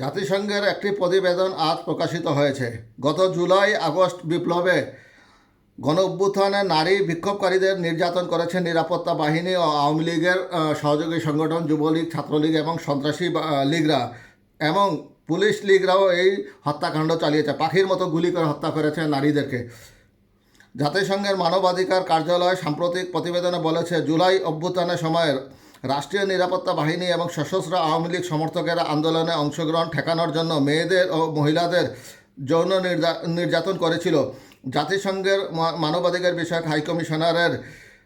জাতিসংঘের একটি প্রতিবেদন আজ প্রকাশিত হয়েছে। গত জুলাই আগস্ট বিপ্লবে গণ অভ্যুত্থানে নারী বিক্ষোভকারীদের নির্যাতন করেছে নিরাপত্তা বাহিনী ও আওয়ামী লীগের সহযোগী সংগঠন, যুবলীগ, ছাত্রলীগ এবং সন্ত্রাসী লীগরা এবং পুলিশ লীগরাও এই হত্যাকাণ্ড চালিয়েছে। পাখির মতো গুলি করে হত্যা করেছে নারীদেরকে। জাতিসংঘের মানবাধিকার কার্যালয় সাম্প্রতিক প্রতিবেদনে বলেছে, জুলাই অভ্যুত্থানের সময়ের রাষ্ট্রীয় নিরাপত্তা বাহিনী এবং সশস্ত্র আওয়ামী লীগ সমর্থকেরা আন্দোলনে অংশগ্রহণ ঠেকানোর জন্য মেয়েদের ও মহিলাদের যৌন নির্যা- নির্যাতন করেছিল। জাতিসংঘের মানবাধিকার বিষয়ক হাইকমিশনারের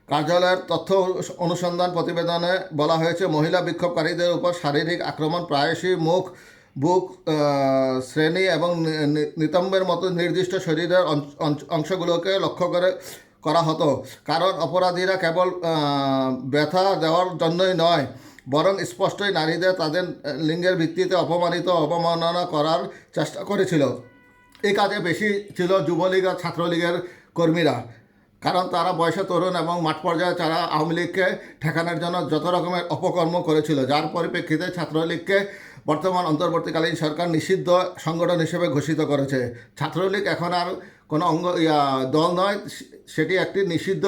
কার্যালয়ের তথ্য অনুসন্ধান প্রতিবেদনে বলা হয়েছে, মহিলা বিক্ষোভকারীদের উপর শারীরিক আক্রমণ প্রায়শই মুখ, বুক শ্রেণি এবং নিতম্বের মতো নির্দিষ্ট শরীরের অংশগুলোকে লক্ষ্য করে করা হতো। কারণ অপরাধীরা কেবল ব্যথা দেওয়ার জন্যই নয়, বরং স্পষ্টই নারীদের তাদের লিঙ্গের ভিত্তিতে অপমানিত, অবমাননা করার চেষ্টা করেছিল। এই কাজে বেশি ছিল যুবলীগ আর ছাত্রলীগের কর্মীরা, কারণ তারা বয়সে তরুণ এবং মাঠ পর্যায়ে তারা আওয়ামী লীগকে ঠেকানোর জন্য যত রকমের অপকর্ম করেছিল। যার পরিপ্রেক্ষিতে ছাত্রলীগকে বর্তমান অন্তর্বর্তীকালীন সরকার নিষিদ্ধ সংগঠন হিসেবে ঘোষিত করেছে। ছাত্রলীগ এখন আর কোনো অঙ্গ দল নয় সেটি একটি নিষিদ্ধ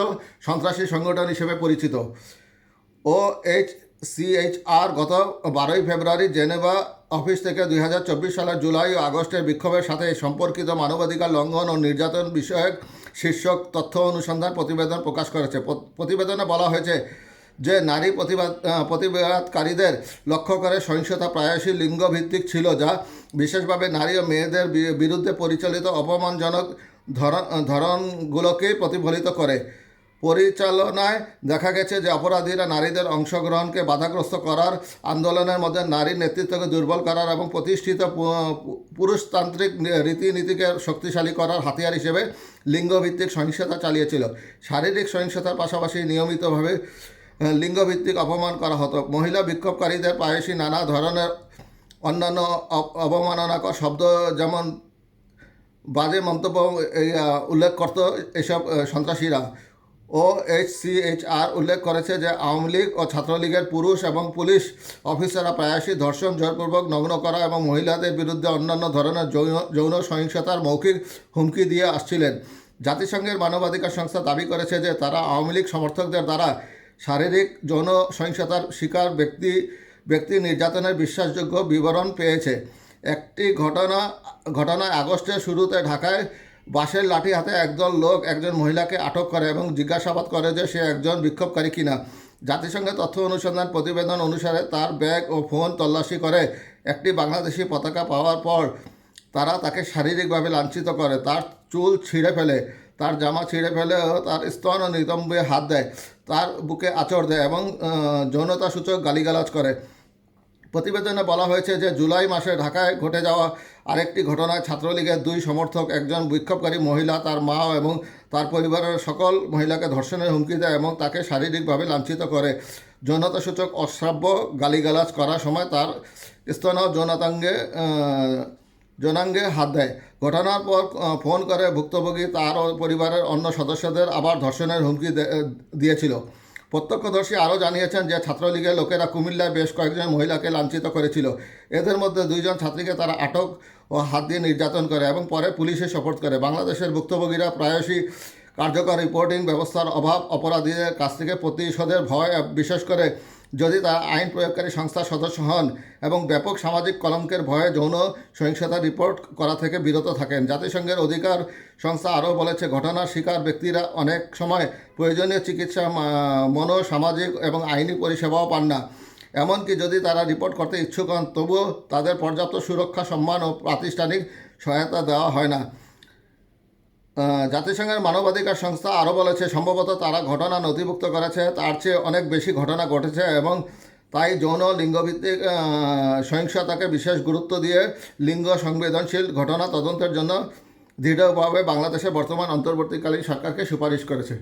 সন্ত্রাসী সংগঠন হিসেবে পরিচিত। ও এইচ সিএইচআর গত বারোই ফেব্রুয়ারি জেনেভা অফিস থেকে দুই হাজার চব্বিশ সালের জুলাই ও আগস্টের বিক্ষোভের সাথে সম্পর্কিত মানবাধিকার লঙ্ঘন ও নির্যাতন বিষয়ক শীর্ষক তথ্য অনুসন্ধান প্রতিবেদন প্রকাশ করেছে। প্রতিবেদনে বলা হয়েছে যে নারী প্রতিবাদ প্রতিবাদকারীদের লক্ষ্য করে সহিংসতা প্রায়শই লিঙ্গভিত্তিক ছিল, যা বিশেষভাবে নারী ও মেয়েদের বিরুদ্ধে পরিচালিত অপমানজনক ধরন ধরনগুলোকেই প্রতিফলিত করে। পরিচালনায় দেখা গেছে যে অপরাধীরা নারীদের অংশগ্রহণকে বাধাগ্রস্ত করার আন্দোলনের মধ্যে নারীর নেতৃত্বকে দুর্বল করার এবং প্রতিষ্ঠিত পুরুষতান্ত্রিক রীতিনীতিকে শক্তিশালী করার হাতিয়ার হিসেবে লিঙ্গভিত্তিক সহিংসতা চালিয়েছিল। শারীরিক সহিংসতার পাশাপাশি নিয়মিতভাবে লিঙ্গভিত্তিক অপমান করা হতো। মহিলা বিক্ষোভকারীদের প্রায়শই নানা ধরনের অন্যান্য অবমাননাকর শব্দ যেমন বাজে মন্তব্য উল্লেখ করত এসব সন্ত্রাসীরা। O H C H R উল্লেখ করেছে যে আওয়ামী লীগ ও ছাত্রলীগের পুরুষ এবং পুলিশ অফিসাররা প্রায়শই ধর্ষণ, জোরপূর্বক নগ্ন করা এবং মহিলাদের বিরুদ্ধে অন্যান্য ধরনের যৌন যৌন সহিংসতার মৌখিক হুমকি দিয়ে আসছিলেন। জাতিসংঘের মানবাধিকার সংস্থা দাবি করেছে যে তারা আওয়ামী লীগ সমর্থকদের দ্বারা শারীরিক যৌন সহিংসতার শিকার ব্যক্তি ব্যক্তি নির্যাতনের বিশ্বাসযোগ্য বিবরণ পেয়েছে। একটি ঘটনা, ঘটনায় আগস্টের শুরুতে ঢাকায় বাঁশের লাঠি হাতে একদল লোক একজন মহিলাকে আটক করে এবং জিজ্ঞাসাবাদ করে যে সে একজন বিক্ষোভকারী কিনা। জাতিসংঘের তথ্য অনুসন্ধান প্রতিবেদন অনুসারে তার ব্যাগ ও ফোন তল্লাশি করে একটি বাংলাদেশি পতাকা পাওয়ার পর তারা তাকে শারীরিকভাবে লাঞ্ছিত করে। তার চুল ছিঁড়ে ফেলে, তার জামা ছিঁড়ে ফেলে ও তার স্তন ও নিতম্বে হাত দেয়, তার বুকে আচর দেয় এবং যৌনতাসূচক গালিগালাজ করে। প্রতিবেদনে বলা হয়েছে যে জুলাই মাসে ঢাকায় ঘটে যাওয়া আরেকটি ঘটনায় ছাত্রলীগের দুই সমর্থক একজন বিক্ষোভকারী মহিলা তার মা এবং তার পরিবারের সকল মহিলাকে ধর্ষণের হুমকি দেয় এবং তাকে শারীরিকভাবে লাঞ্ছিত করে। যৌনতাসূচক অশ্রাব্য গালিগালাজ করার সময় তার স্তন যৌনাতাঙ্গে আহ, হাত দেয়। ঘটনার পর ফোন করে ভুক্তভোগী তার পরিবারের অন্য সদস্যদের আবার ধর্ষণের হুমকি দিয়েছিল। প্রত্যক্ষদর্শী আরও জানিয়েছেন যে ছাত্রলীগের লোকেরা কুমিল্লায় বেশ কয়েকজন মহিলাকে লাঞ্ছিত করেছিল। এদের মধ্যে দুইজন ছাত্রীকে তারা আটক ও হাত দিয়ে নির্যাতন করে এবং পরে পুলিশে সপোর্ট করে। বাংলাদেশের ভুক্তভোগীরা প্রায়শই কার্যকর রিপোর্টিং ব্যবস্থার অভাব, অপরাধীদের কাছ থেকে প্রতিশোধের ভয়, বিশেষ করে যদি তারা আইন প্রয়োগকারী সংস্থার সদস্য হন এবং ব্যাপক সামাজিক কলঙ্কের ভয়ে যৌন সহিংসতা রিপোর্ট করা থেকে বিরত থাকেন। জাতিসংঘের অধিকার সংস্থা আরও বলেছে, ঘটনার শিকার ব্যক্তিরা অনেক সময় প্রয়োজনীয় চিকিৎসা মনোসামাজিক এবং আইনি পরিষেবাও পান না। এমনকি যদি তারা রিপোর্ট করতে ইচ্ছুক হন, তবুও তাদের পর্যাপ্ত সুরক্ষা, সম্মান ও প্রাতিষ্ঠানিক সহায়তা দেওয়া হয় না। জাতিসংঘের মানবাধিকার সংস্থা আরও বলেছে, সম্ভবত তারা ঘটনা নথিভুক্ত করেছে, তার চেয়ে অনেক বেশি ঘটনা ঘটেছে এবং তাই যৌন লিঙ্গভিত্তিক সহিংসতাকে বিশেষ গুরুত্ব দিয়ে লিঙ্গ সংবেদনশীল ঘটনা তদন্তের জন্য দৃঢ়ভাবে বাংলাদেশের বর্তমান অন্তর্বর্তীকালীন সরকারকে সুপারিশ করেছে।